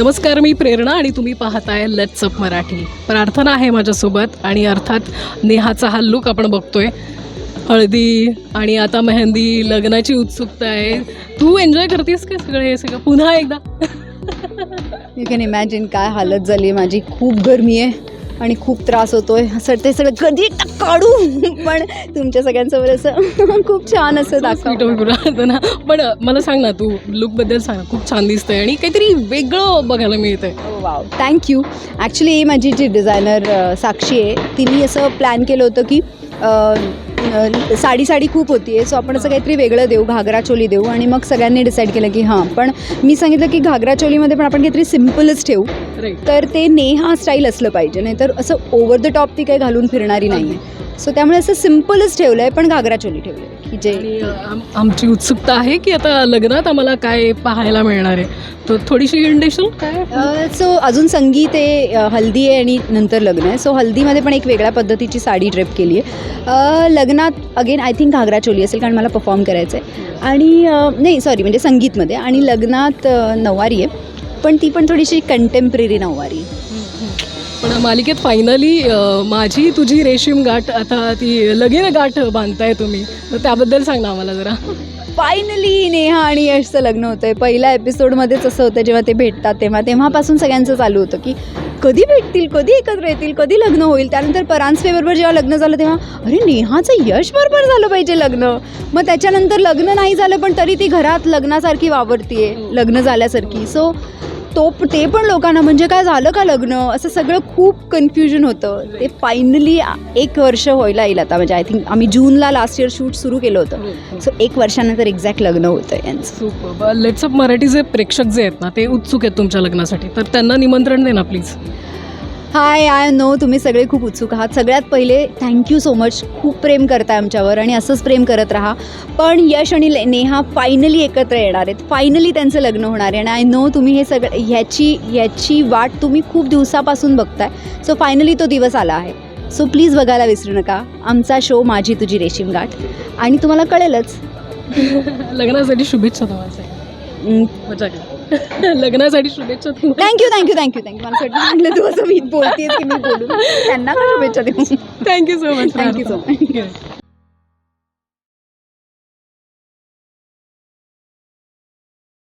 नमस्कार मी प्रेरणा आणि तुम्ही पाहताय लेट्स अप मराठी. प्रार्थना आहे माझ्यासोबत आणि अर्थात नेहाचा हा लुक आपण बघतोय. हळदी आणि आता मेहंदी लग्नाची उत्सुकता आहे. तू एन्जॉय करतेस का सगळं हे सगळं? पुन्हा एकदा. यू कॅन इमॅजिन काय हालत झाली. आहे माझी खूप गरमी आहे. आणि खूप त्रास होतोय. असं ते सगळं कधी काढू पण तुमच्या सगळ्यांसमोर असं खूप छान असं Sweet दाखव. होईल पुन्हा ना. पण मला सांग ना तू लुकबद्दल सांग खूप छान दिसतंय आणि काहीतरी वेगळं बघायला मिळतंय. वाव थँक्यू ॲक्च्युली माझी जी डिझायनर साक्षी आहे तिने असं प्लॅन केलं होतं की साडी साडी खूप होती आहे सो आपण असं काहीतरी वेगळं देऊ घागरा चोली देऊ. आणि मग सगळ्यांनी डिसाईड केलं की हां पण मी सांगितलं की घागरा चोलीमध्ये पण आपण काहीतरी सिम्पलच ठेवू. तर ते नेहा स्टाईल असलं पाहिजे नाही तर असं ओव्हर द टॉप ती काही घालून फिरणारी नाही आहे सो त्यामुळे असं सिम्पलच ठेवलं आहे पण घागरा चोली ठेवली. आहे की जे आणि अ, आम- आमची उत्सुकता आहे की आता लग्नात आम्हाला काय पाहायला मिळणार आहे? तर थोडीशी इंडेशन काय? सो अजून संगीत आहे अ, हल्दी आहे आणि नंतर लग्न आहे. सो हल्दीमध्ये पण एक वेगळ्या पद्धतीची साडी ड्रेप केली आहे. लग्नात again I think ghagra choli असेल कारण मला परफॉर्म करायचं आहे. आणि अ, नाही सॉरी म्हणजे संगीतमध्ये. आणि लग्नात अ, नऊवारी आहे. पण ती पण थोडीशी कंटेम्पररी नऊवारी. आहे. पण मालिकेत फायनली माझी तुझी रेशीम गाठ आता ती लगीन गाठ बांधताय तुम्ही. तर त्याबद्दल सांग ना आम्हाला जरा. फायनली नेहा आणि यशचं लग्न होतं आहे पहिल्या एपिसोडमध्येच असं होतं जेव्हा ते भेटतात तेव्हा. तेव्हापासून सगळ्यांचं चालू होतं की कधी भेटतील कधी एकत्र येतील कधी लग्न होईल. त्यानंतर परांजपेबरोबर जेव्हा लग्न झालं तेव्हा अरे नेहाचं यश बरोबर झालं पाहिजे लग्न. मग त्याच्यानंतर लग्न नाही झालं पण तरी ती घरात लग्नासारखी वावरतीये. लग्न झाल्यासारखी. सो तो ते पण लोकांना म्हणजे काय झालं का लग्न? असं सगळं खूप कन्फ्युजन होतं. ते फायनली एक वर्ष व्हायला येईल आता. म्हणजे आय थिंक आम्ही जूनला लास्ट इयर शूट सुरू केलं होतं. सो एक वर्षानंतर एक्झॅक्ट लग्न होतं यांचं. सुपर लेट्स अप मराठीचे प्रेक्षक जे आहेत ना ते उत्सुक आहेत तुमच्या लग्नासाठी. तर त्यांना निमंत्रण दे ना प्लीज हाय आय नो तुम्ही सगळे खूप उत्सुक आहात. सगळ्यात पहिले थँक्यू सो मच खूप प्रेम करताय आमच्यावर आणि असंच प्रेम करत राहा. पण यश आणि नेहा फायनली एकत्र येणार आहेत. फायनली त्यांचं लग्न होणार आहे. आणि आय नो तुम्ही हे सगळं ह्याची ह्याची वाट तुम्ही खूप दिवसापासून बघताय. सो फायनली तो दिवस आला आहे. सो प्लीज बघायला विसरू नका. आमचा शो माझी तुझी रेशीम गाठ. आणि तुम्हाला कळेलच. लग्नासाठी शुभेच्छा तुम्हाला. लग्नासाठी शुभेच्छा तुम्हाला थँक्यू थँक्यू थँक्यू थँक्यू मला वाटलं म्हटलं तू असं मी बोलतेस की मी बोलू? त्यांना शुभेच्छा देऊ? Thank you so much you so much.